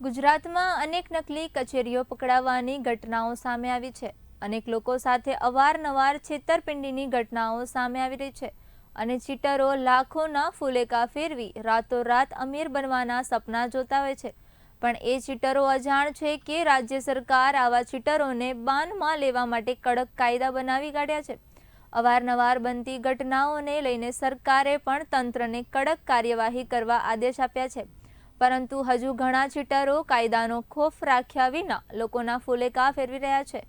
ગુજરાતમાં અનેક નકલી કચેરીઓ પકડાવવાની ઘટનાઓ સામે આવી છે. અનેક લોકો સાથે અવારનવાર છેતરપિંડીની ઘટનાઓ સામે આવી રહી છે અને ચીટરો લાખોના ફુલેકા ફેરવી રાતોરાત અમીર બનવાના સપના જોતા હોય છે. પણ એ ચીટરો અજાણ છે કે રાજ્ય સરકાર આવા ચીટરોને બાનમાં લેવા માટે કડક કાયદા બનાવી કાઢ્યા છે. અવારનવાર બનતી ઘટનાઓને લઈને સરકારે પણ તંત્રને કડક કાર્યવાહી કરવા આદેશ આપ્યા છે. પરંતુ હજુ ઘણા ચીટરો કાયદાનો ખોફ રાખ્યા વિના લોકોના ફુલેકા ફેરવી રહ્યા છે.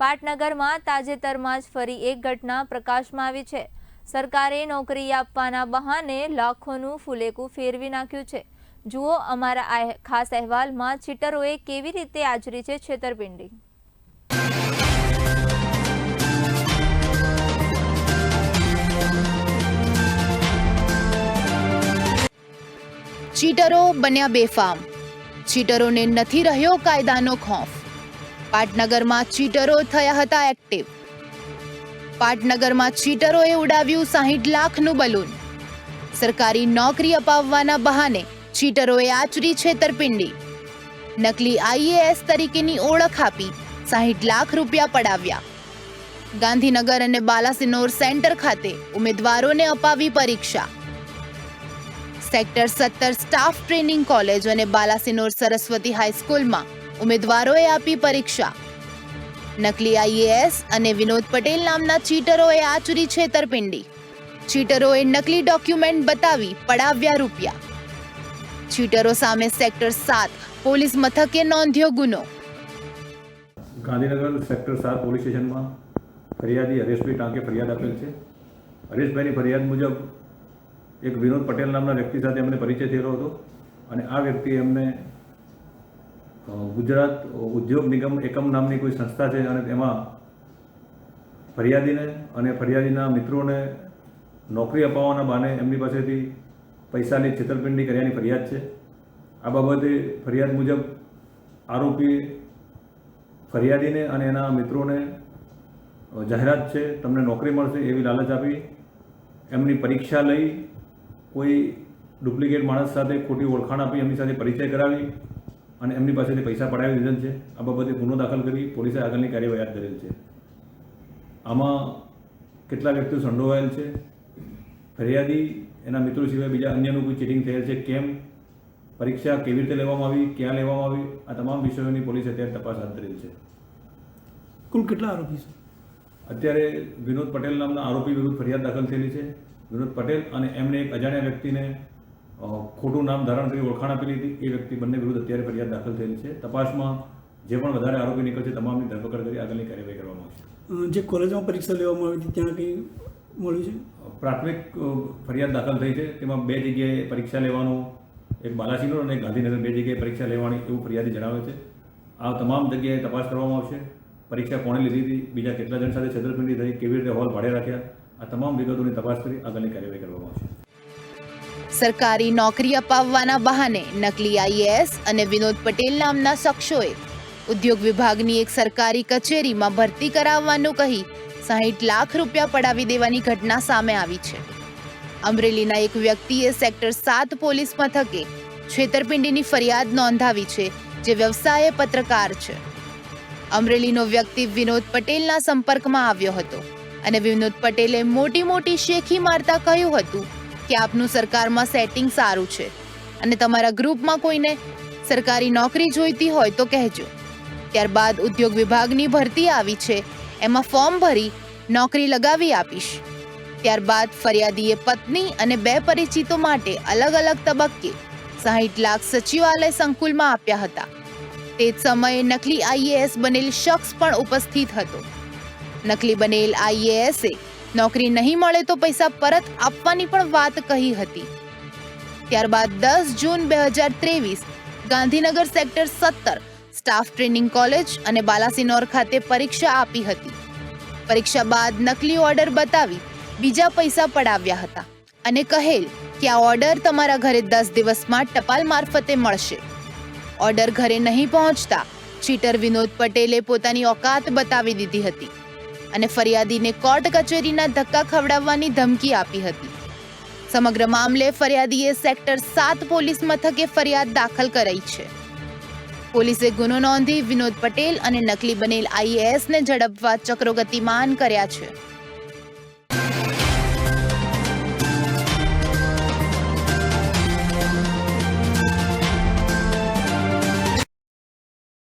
પાટનગરમાં તાજેતરમાં જ ફરી એક ઘટના પ્રકાશમાં આવી છે. સરકારે નોકરી આપવાના બહાને લાખોનું ફુલેકું ફેરવી નાખ્યું છે. જુઓ અમારા ખાસ અહેવાલમાં ચીટરોએ કેવી રીતે આચરી છે છેતરપિંડી. ચીટરો બન્યા બેફામ. ચીટરોને નથી રહ્યો કાયદાનો ખોફ. પાટનગરમાં ચીટરો થયા હતા એક્ટિવ પાટનગરમાં ચીટરોએ ઉડાવ્યું સાહીઠ લાખનું બલૂન. સરકારી નોકરી અપાવવાના બહાને ચીટરોએ આચરી છેતરપિંડી. નકલી આઈએએસ તરીકેની ઓળખ આપી સાહીઠ લાખ રૂપિયા પડાવ્યા. ગાંધીનગર અને બાલાસિનોર સેન્ટર ખાતે ઉમેદવારોને અપાવી પરીક્ષા. સેક્ટર સત્તર સ્ટાફ ટ્રેનિંગ કોલેજ અને બાલાસિનોર સરસ્વતી હાઈસ્કૂલમાં ઉમેદવારોએ આપી પરીક્ષા. નકલી આઈએએસ અને વિનોદ પટેલ નામના ચીટરોએ આચરી છેતરપિંડી. ચીટરોએ નકલી ડોક્યુમેન્ટ બતાવી પડાવ્યા રૂપિયા. ચીટરો સામે સેક્ટર સાત પોલીસ મથકે નોંધ્યો ગુનો. ગાંધીનગર સેક્ટર સાત પોલીસ સ્ટેશનમાં ફરિયાદી હરેશભાઈ ટાંકે ફરિયાદ આપેલ છે. હરેશભાઈની ફરિયાદ મુજબ એક વિનોદ પટેલ નામના વ્યક્તિ સાથે એમને પરિચય થયેલો હતો અને આ વ્યક્તિ એમને ગુજરાત ઉદ્યોગ નિગમ એકમ નામની કોઈ સંસ્થા છે અને તેમાં ફરિયાદીને અને ફરિયાદીના મિત્રોને નોકરી અપાવવાના બહાને એમની પાસેથી પૈસાની છેતરપિંડી કર્યાની ફરિયાદ છે. આ બાબતે ફરિયાદ મુજબ આરોપી ફરિયાદીને અને એના મિત્રોને જાહેરાત છે, તમને નોકરી મળશે એવી લાલચ આપી એમની પરીક્ષા લઈ કોઈ ડુપ્લિકેટ માણસ સાથે ખોટી ઓળખાણ આપી એમની સાથે પરિચય કરાવી અને એમની પાસેથી પૈસા પડાવી દીધેલ છે આ બાબતે ગુનો દાખલ કરી પોલીસે આગળની કાર્યવાહી હાથ ધરેલ છે. આમાં કેટલા વ્યક્તિઓ સંડોવાયેલ છે. ફરિયાદી એના મિત્રો સિવાય બીજા અન્યનું કોઈ ચીટિંગ થયેલ છે. કેમ? પરીક્ષા કેવી રીતે લેવામાં આવી? ક્યાં લેવામાં આવી? આ તમામ વિષયોની પોલીસે અત્યારે તપાસ હાથ ધરેલ છે. કુલ કેટલા આરોપી છે? અત્યારે વિનોદ પટેલ નામના આરોપી વિરુદ્ધ ફરિયાદ દાખલ થયેલી છે. વિનોદ પટેલ અને એમણે એક અજાણ્યા વ્યક્તિને ખોટું નામ ધારણ કરી ઓળખાણ આપેલી હતી એ વ્યક્તિ બંને વિરુદ્ધ અત્યારે ફરિયાદ દાખલ થયેલી છે. તપાસમાં જે પણ વધારે આરોપી નીકળશે તમામની ધરપકડ કરી આગળની કાર્યવાહી કરવામાં આવશે. જે કોલેજમાં પરીક્ષા લેવામાં આવી હતી ત્યાં કંઈ મળ્યું છે? પ્રાથમિક ફરિયાદ દાખલ થઈ છે. તેમાં બે જગ્યાએ પરીક્ષા લેવાનું એક બાલાસિનોર અને ગાંધીનગર બે જગ્યાએ પરીક્ષા લેવાની એવું ફરિયાદી જણાવે છે. આ તમામ જગ્યાએ તપાસ કરવામાં આવશે. પરીક્ષા કોણે લીધી હતી? બીજા કેટલા જણ સાથે છેતરપિંડી થઈ? કેવી રીતે હોલ ભાડે રાખ્યા? આ તમામ વિગતોની તપાસ કરી આગળની કાર્યવાહી કરવામાં આવશે. સરકારી નોકરી અપાવવાના બહાને નકલી આઈએએસ અને વિનોદ પટેલ નામના શખ્સોએ ઉદ્યોગ વિભાગની એક સરકારી કચેરીમાં ભરતી કરાવવાનું કહી સાહીઠ લાખ રૂપિયા પડાવી દેવાની ઘટના સામે આવી છે. અમરેલીના એક વ્યક્તિએ સેક્ટર સાત પોલીસ મથકે છેતરપિંડીની ફરિયાદ નોંધાવી છે, જે વ્યવસાયે પત્રકાર છે. અમરેલીનો વ્યક્તિ વિનોદ પટેલના સંપર્કમાં આવ્યો હતો. અને વિનોદ પટેલે મોટી મોટી શેખી મારતા કહ્યું હતું કે આપનું સરકારમાં સેટિંગ સારું છે અને તમારા ગ્રુપમાં કોઈને સરકારી નોકરી જોઈતી હોય તો કહેજો. ત્યારબાદ ઉદ્યોગ વિભાગની ભરતી આવી છે, એમાં ફોર્મ ભરી નોકરી લગાવી આપીશ. ત્યારબાદ ફરિયાદીએ પત્ની અને બે પરિચિતો માટે અલગ અલગ તબક્કે સાહીઠ લાખ સચિવાલય સંકુલમાં આપ્યા હતા. તે જ સમયે નકલી આઈએએસ બનેલ શખ્સ પણ ઉપસ્થિત હતો. નકલી બનેલ આઈએએસે નોકરી નહીં મળે તો પૈસા પરત આપવાની પણ વાત કહી હતી. ત્યારબાદ દસ જૂન બે હજાર ત્રેવીસ ગાંધીનગર સેક્ટર સત્તર સ્ટાફ ટ્રેનિંગ કોલેજ અને બાલાસિનોર ખાતે પરીક્ષા આપી હતી. પરીક્ષા બાદ નકલી ઓર્ડર બતાવી બીજા પૈસા પડાવ્યા હતા અને કહેલ કે આ ઓર્ડર તમારા ઘરે દસ દિવસમાં ટપાલ મારફતે મળશે. ઓર્ડર ઘરે નહીં પહોંચતા ચીટર વિનોદ પટેલે પોતાની ઓકાત બતાવી દીધી હતી. અને ફરિયાદીને કોર્ટ કચેરીના ધક્કા ખવડાવવાની ધમકી આપી હતી. સમગ્ર મામલે ફરિયાદીએ સેક્ટર સાત પોલીસ મથકે ફરિયાદ દાખલ કરાઈ છે. પોલીસે ગુનો નોંધી વિનોદ પટેલ અને નકલી બનેલ આઈએએસને ઝડપવા ચક્રો ગતિમાન કર્યા છે.